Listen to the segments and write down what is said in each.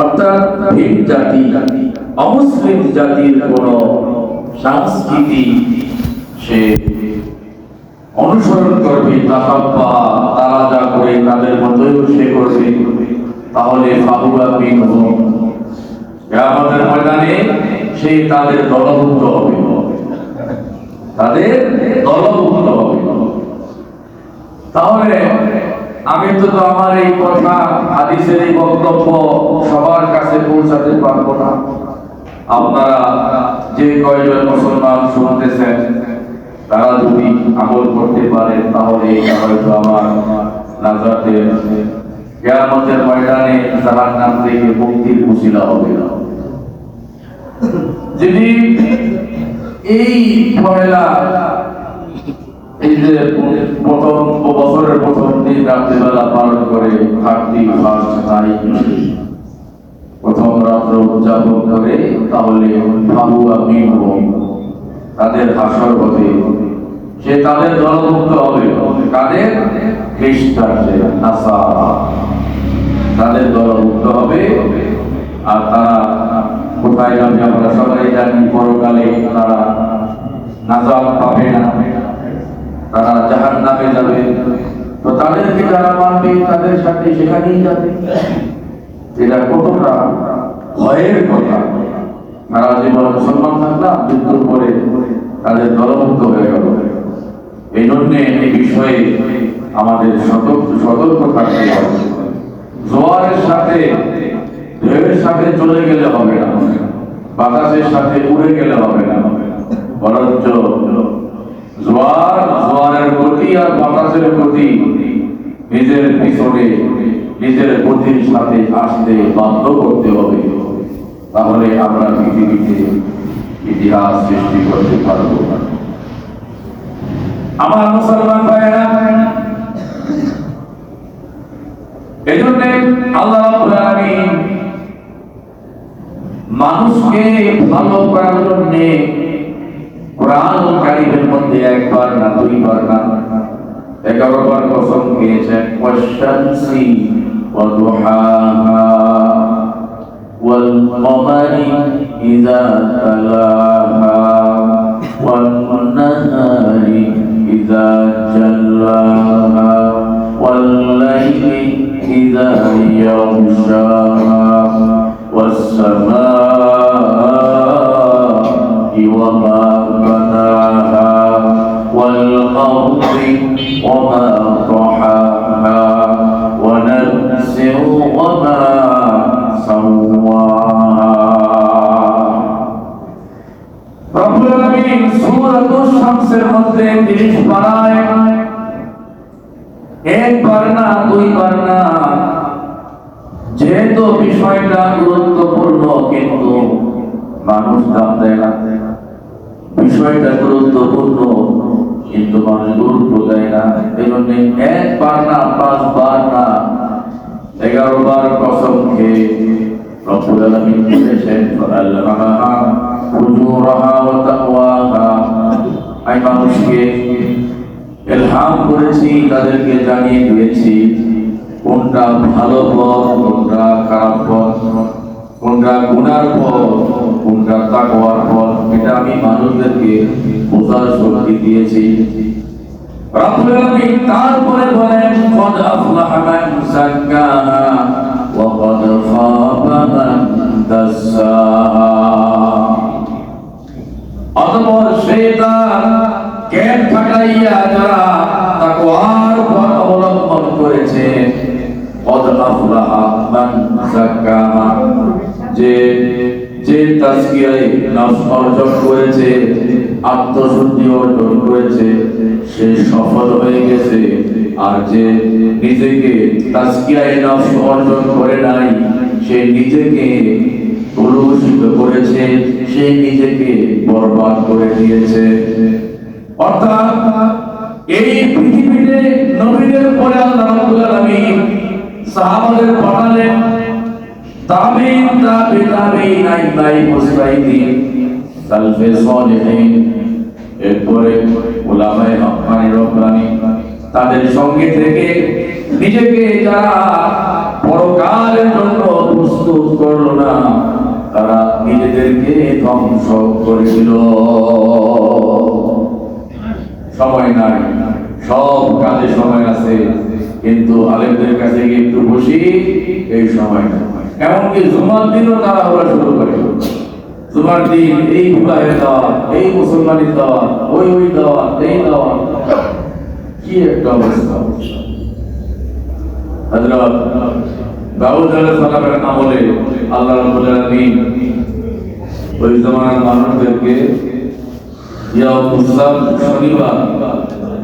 অর্থাৎ ভিন জাতি, অমুসলিম জাতির কোন সংস্কৃতি সে অনুসরণ করবে, তাকাব্বা তারা যা করে তাদের মতোই সে করবে। তাহলে ফাহুয়া বিন আমাদের ময়দানে, সে তাদের দলভুক্ত হবে। তাদের দলভুক্ত হবে। তাহলে আমি তো আমার এই কথা, হাদিসের এই বক্তব্য সবার কাছে পৌঁছাতে পারব না। আপনারা যে কয়জন মুসলমান শুনতেছেন, তারা যদি আমল করতে পারে তাহলে হয়তো আমার নাজাতের কেয়ামতের ময়দানে জাহান নাম থেকে মুক্তির কুশিলা হবে না। যদি এই পয়লা যে প্রথম বছরের প্রথম দিন রাত্রিবেলা পালন করে থার্টি ফার্স্ট নাইট প্রথম রাত্র উদযাপন করে, তাহলে ফাহুয়া মিনহু তাদের হাসর হবে। সে তাদের দলভুক্ত হবে। কাদের খ্রিস্টানদের নাসারা। তাদের দলভুক্ত হবে। আর তারা কোথায় যাবে আমরা সবাই জানি, পরকালে তারা নাজাব পাবে না। তারা জাহান নামে যাবে। তো তাদেরকে যারা মানবে, তাদের সাথে সেখানেই যাবে। এটা কতটা ভয়ের কথা। তারা জীবন মুসলমান থাকলাম, মৃত্যুর পরে তাদের দলভুক্ত হয়ে গেল। এই জন্য এই বিষয়ে আমাদের সতর্ক সতর্ক থাকতে হবে। জোয়ারের সাথে, ঢেউয়ের সাথে চলে গেলে হবে না। বাতাসের সাথে উড়ে গেলে হবে না। বরঞ্চ জোয়ার, জোয়ারের গতি আর বাতাসের গতি নিজের পিছনে, নিজের গতির সাথে আসতে বাধ্য করতে হবে। তাহলে আমরা পৃথিবীতে ইতিহাস সৃষ্টি করতে পারব। আমার মুসলমান ভাইয়েরা এই জন্য আল্লাহ মানুষকে ভালো করার জন্য কোরআন কারিমের মধ্যে একবার না দুইবার না, এগারো বার কসম খেয়েছেন ওয়াশামসি ওয়াদুহাহা ওয়াল কমারি ইযা তালাহা শামসের মধ্যে 30 পারায় একবার না দুইবার না। যেহেতু বিষয়টা গুরুত্বপূর্ণ, কিন্তু মানুষ দাম দেয় না। বিষয়টা গুরুত্বপূর্ণ, কিন্তু মানুষ গুরুত্ব দেয় না। এই একবার না পাঁচবার না, এগারো বার কসম খেয়ে রব্বুল আলামিন বলেছেন ফাআল্লামাহা আমি মানুষকে ইলহাম করেছি, তাদেরকে জানিয়ে দিয়েছি, কোনটা ভালো পথ, কোনটা খারাপ পথ, কোনটা গুনার পথ, কোনটা তাকওয়ার পথ, এটা আমি মানুষদেরকে বোঝার শক্তি দিয়েছি। তারপরে বলেন, কদ আফলাহা মান দাসসাহা অতঃপর সে তার খাটাইয়া যারা তাকওয়ার পথ অবলম্বন করেছে যে যে নফস অর্জন করেছে, আত্মশুদ্ধি অর্জন করেছে, সে সফল হয়ে গেছে। আর যে নিজেকে তাজকিয়ায় নফস অর্জন করে নাই, সে নিজেকে কলুষিত করেছে, সে নিজেকে বরবাদ করে দিয়েছে। অর্থাৎ এই পৃথিবীতে নবীদের পরে আল্লাহ রাব্বুল আলামিন সাহাবাদের পাঠালেন সালফে এরপরে রব্বানি তাদের সঙ্গে থেকে নিজেকে যারা পরকালের জন্য প্রস্তুত করল না তারা নিজেদেরকে ধ্বংস করে দিল সময় নাই, সব কাজে সময় আছে, কিন্তু আলেমদের কাছে গিয়ে একটু বসি, এই সময় এমনকি জুমার দিনও তারা ওরা শুরু করে। জুমার দিন, এই বিবাহের দেওয়া এই মুসলমানের দেওয়া ওই ওই দেওয়া এই দেওয়া কি একটা অবস্থা। হযরত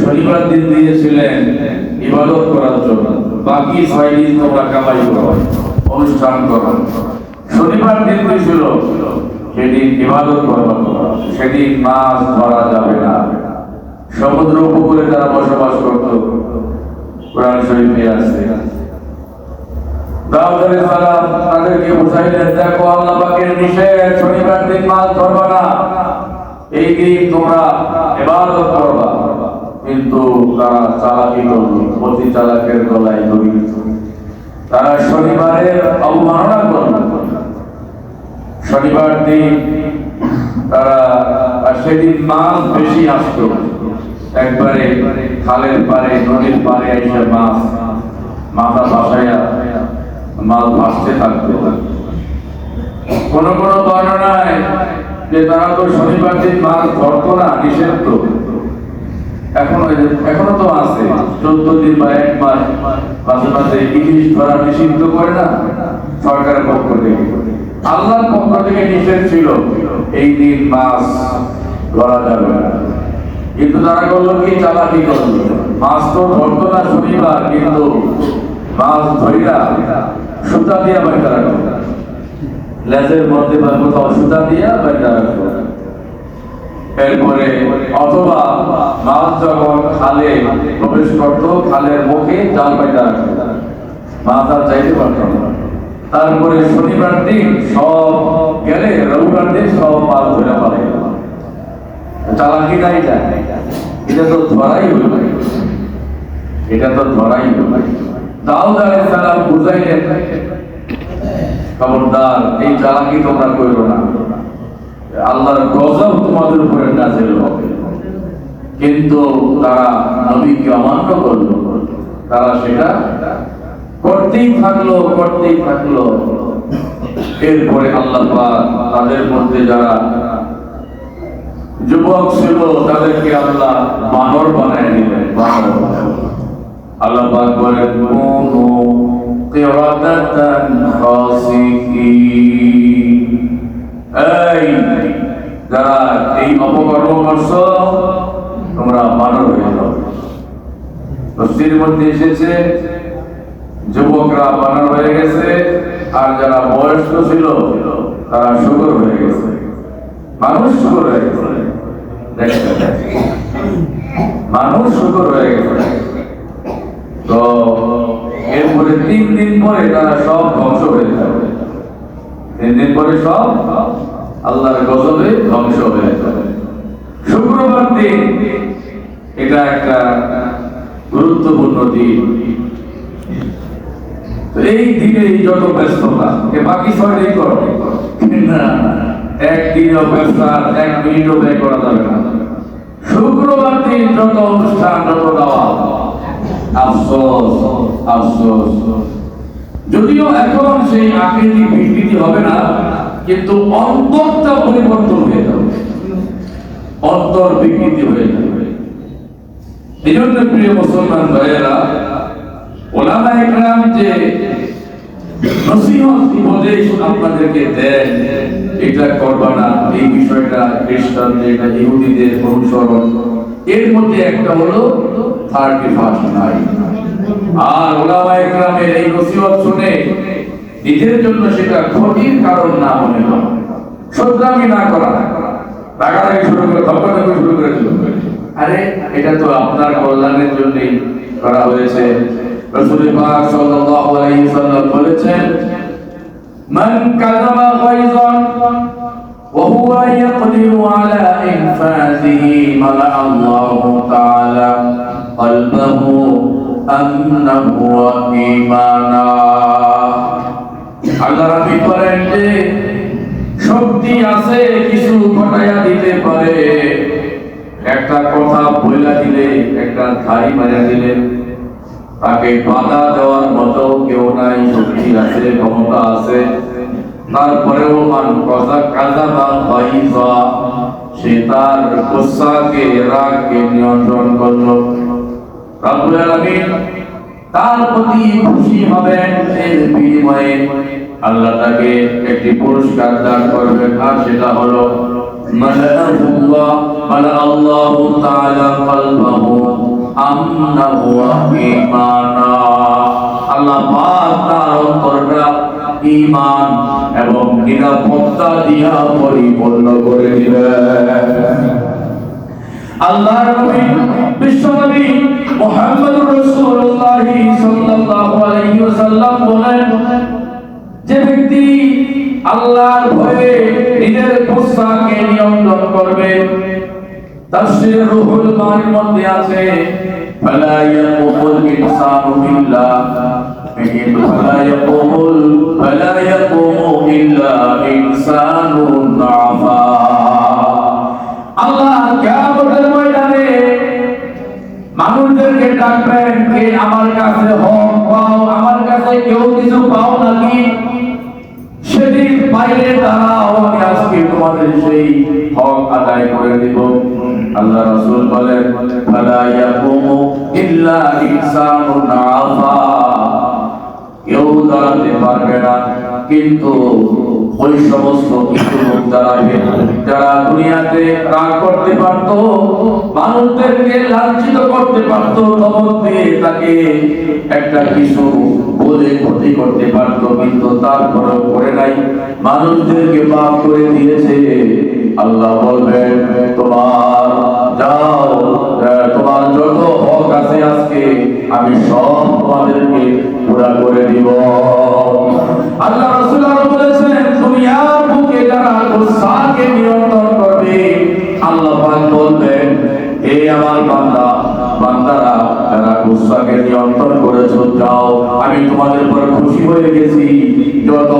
শনিবার দিন দিয়েছিলেন ইবাদত করার জন্য। বাকি ছয় দিন তোমরা কামাই করো, অনুষ্ঠান করো। শনিবার দিন দিয়েছিল সেদিন ইবাদত করবা সেদিন মাছ ধরা যাবে না। সমুদ্র উপকূলে যারা বসবাস করত, কোরআন শরীফে আছে। তাদেরকে বুঝাইলেন, দেখো আল্লাহ পাকের নিষেধ, শনিবার দিন মাছ ধরবা না। এই দিন তোমরা ইবাদত করবা। কিন্তু তারা চালাকি করল, অতি চালাকের গলায় দড়ি তারা শনিবারের অবমাননা করল। শনিবার দিন তারা সেদিন মাছ বেশি আসতো। একবারে খালের পারে নদীর পারে এসে মাছ, মাথা বাসায়া মাছ ভাসতে থাকতো কোন কোন বর্ণনায় যে তারা তো শনিবার দিন মাছ ধরতো না নিষেধ এখনও এখনও তো আছে। চোদ্দ দিন বা এক মাস মাঝে মাঝে ইলিশ ধরা নিষিদ্ধ করে না সরকারের পক্ষ থেকে। আল্লাহর পক্ষ থেকে নিষেধ ছিল, এই দিন মাছ ধরা যাবে না। কিন্তু তারা করল কি চালাকি করল মাছ তো ধরতো না শনিবার, কিন্তু মাছ ধরিরা সুতা দিয়া বাইটা রাখো লেজের মধ্যে বা কোথাও সুতা দিয়া বাইটা রাখো এরপরে অথবা মাছ যখন খালে প্রবেশ করত, খালের মুখে জাল পাইটা রাখতো মাছ আর চাইতে পারত না। তারপরে শনিবার দিন সব গেলে রবিবার দিন সব মাছ ধরে পারে চালাকি নাই যায়। এটা তো ধরাই হইল এটা তো ধরাই হইল আল্লাহর গজব তোমাদের উপরে নাজিল হবে। কিন্তু তারা নবীকে অমান্য করল। তারা সেটা করতেই থাকল করতেই থাকল। এরপরে আল্লাহ তাদের মধ্যে যারা যুবক ছিল, তাদেরকে আল্লাহ বানর বানায় দিলেন, বানর। আল্লাহ পাক বলেন যুবকরা বানর হয়ে গেছে আর যারা বয়স্ক ছিল তারা শুকর হয়ে গেছে মানুষ শুকর হয়ে গেছে। মানুষ শুকর হয়ে গেছে। তো এরপরে তিন দিন পরে তারা সব ধ্বংস হয়ে যাবে তিন দিন পরে সব আল্লাহর গজবে ধ্বংস হয়ে যাবে শুক্রবার দিন এটা একটা গুরুত্বপূর্ণ দিন। এই দিনে যত ব্যস্ততা, এ বাকি ছয় দিন করো। না, এক মিনিটও ব্যয় করা যাবে না। শুক্রবার দিন যত অনুষ্ঠান, যত দেওয়া আফসোস আফসোস। যদিও এখন সেই আকৃতি বিকৃতি হবে না, কিন্তু অন্তরটা পরিবর্তন হয়ে যাবে। অন্তর বিকৃতি হয়ে যাবে। এই জন্য প্রিয় মুসলমান ভাইয়েরা, ওলামা একরাম যে নসিহত উপদেশ আপনাদেরকে দেন, এটা করবা না। এই বিষয়টা খ্রিস্টানদের এটা ইহুদিদের অনুসরণ। এর মধ্যে একটা হলো থার্টি ফার্স্ট নাইট আর ওলামা একরামের এই নসিহত শুনে নিজের জন্য সেটা ক্ষতির কারণ না মনে হয় শ্রদ্ধামি না করা রাগারাগি শুরু করে ধপাধপি শুরু করে দিল আরে এটা তো আপনার কল্যাণের জন্যই করা হয়েছে রাসূল পাক সাল্লাল্লাহু আলাইহি সাল্লাম বলেছেন মান কাযাবা গায়জান وهو يقدر على إنفاذه ملأ الله تعالى قلبه أمنا وإيمانا আল্লাহ রাব্বি করেন যে, শক্তি আছে, কিছু ঘটাইয়া দিতে পারে। একটা কথা বইলা দিলে, একটা ধারি মারা দিলে, তাকে বাধা দেওয়ার মতো কেউ নাই, শক্তি আছে, ক্ষমতা আছে। তারপরেও মান কথা কাজা বা সে তার কোসাকে রাগকে নিয়ন্ত্রণ করল। তার প্রতি খুশি হবেন এর বিনিময়ে। আল্লাহ তাকে একটি পুরস্কার দান করবেন, আর সেটা হলো এবং নিরাপত্তা দিয়া পরিপূর্ণ করে দিবেন। আল্লাহর নবী, বিশ্বনবী মুহাম্মদুর রাসূলুল্লাহ সাল্লাল্লাহু আলাইহি ওয়াসাল্লাম বলেন, যে ব্যক্তি আল্লাহর ভয়ে নিজের গুসাকে নিয়ন্ত্রণ করবে তাফসীর রুহুল মানির মধ্যে আছে, ফালা ইয়াকুমুল ইনসানু কিন্তু ফালা ইয়াকুমুল বাইরে দাঁড়াও আমি আজকে তোমাদের সেই হক আদায় করে দিব। আল্লাহ রাসূল বলেন, ফালা ইয়াকুমু ইল্লা ইনসানুন আফা। কেউ দাঁড়াতে পারবে না, কিন্তু ওই সমস্ত কিছু লোক দাঁড়াবে যারা দুনিয়াতে রাগ করতে পারত, মানুষদেরকে লাঞ্ছিত করতে পারত দিয়ে তাকে একটা কিছু বলে ক্ষতি করতে পারত, কিন্তু করে নাই। মানুষদেরকে মাফ করে দিয়েছে। আল্লাহ বলবেন, তোমার যাও তোমার যত হক আছে আজকে, আমি সব তোমাদেরকে পুরা করে দিব। আল্লাহ বলেছেন বুকে যারা গুসাকে নিয়ন্ত্রণ করবে, আল্লাহ পাক বলবেন, হে আমার বান্দা, বান্দারা, যারা গুসাকে নিয়ন্ত্রণ করেছ, যাও। আমি তোমাদের উপর খুশি হয়ে গেছি। যত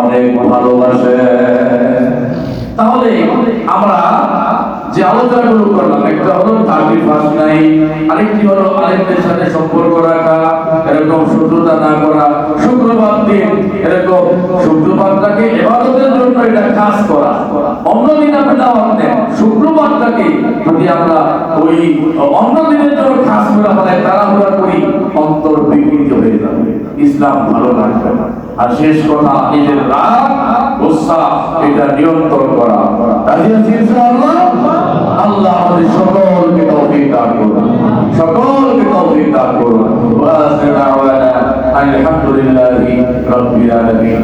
অনেক ভালোবাসে। তাহলে আমরা যে আলোচনাগুলো করলাম, একটা হলো থার্টি ফার্স্ট নাই, আরেকটি হলো আরেকদের সাথে সম্পর্ক রাখা, এরকম শত্রুতা না করা, শুক্রবার দিন এরকম শুক্রবারটাকে এবাদতের জন্য এটা কাজ করা। অন্য দিন আপনি দাওয়াত দেন, শুক্রবারটাকে যদি আমরা ওই অন্য দিনের জন্য কাজ করা হয়, তাড়াহুড়া করি অন্তর বিকৃত হয়ে যাবে। ইসলাম ভালো লাগবে আর শেষ কথা নিজের রাগ গোসা এটা নিয়ন্ত্রণ করা। রাজি আল্লাহ সকলকে তৌফিক দান করুন। সকলকে তৌফিক দান করুন। ওয়া আখিরু দাওয়ানা আলহামদুলিল্লাহি রাব্বিল আলামিন।